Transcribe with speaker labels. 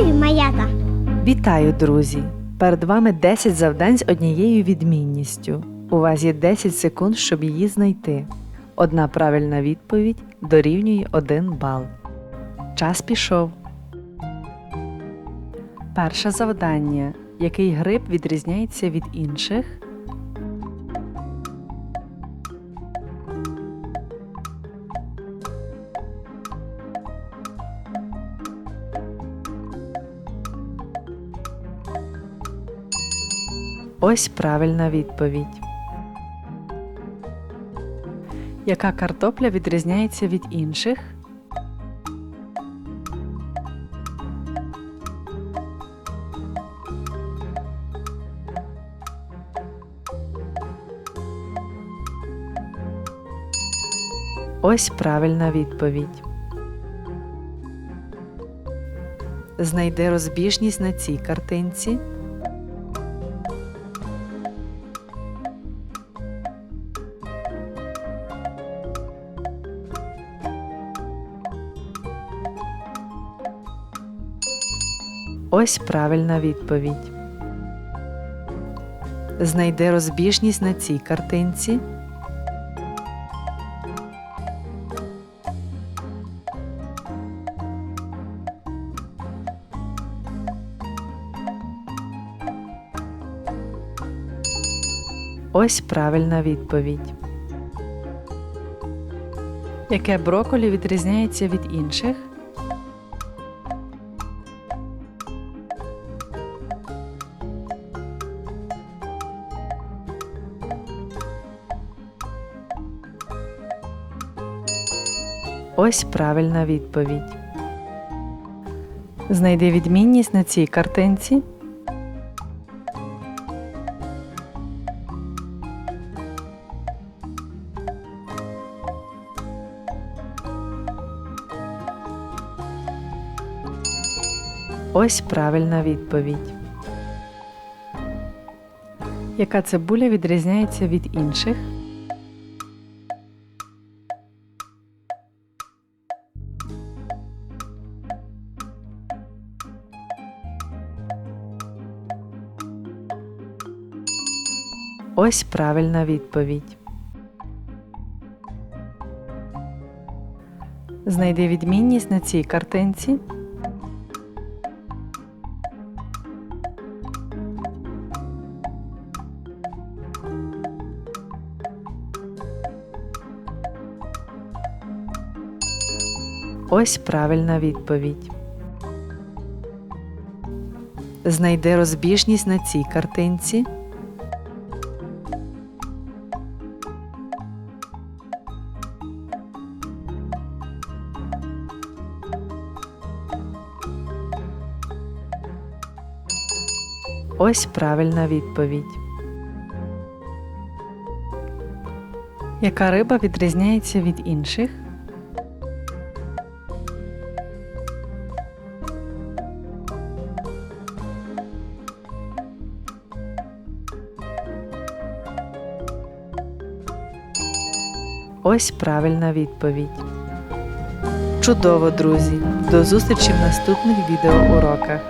Speaker 1: Веселі маята!
Speaker 2: Вітаю, друзі! Перед вами 10 завдань з однією відмінністю. У вас є 10 секунд, щоб її знайти. Одна правильна відповідь дорівнює 1 бал. Час пішов. Перше завдання. Який гриб відрізняється від інших? Ось правильна відповідь. Яка картопля відрізняється від інших? Ось правильна відповідь. Знайди розбіжність на цій картинці. Ось правильна відповідь. Знайди розбіжність на цій картинці. Ось правильна відповідь. Яке броколі відрізняється від інших? Ось правильна відповідь. Знайди відмінність на цій картинці. Ось правильна відповідь. Яка цибуля відрізняється від інших? Ось правильна відповідь. Знайди відмінність на цій картинці. Ось правильна відповідь. Знайди розбіжність на цій картинці. Ось правильна відповідь. Яка риба відрізняється від інших? Ось правильна відповідь. Чудово, друзі! До зустрічі в наступних відеоуроках.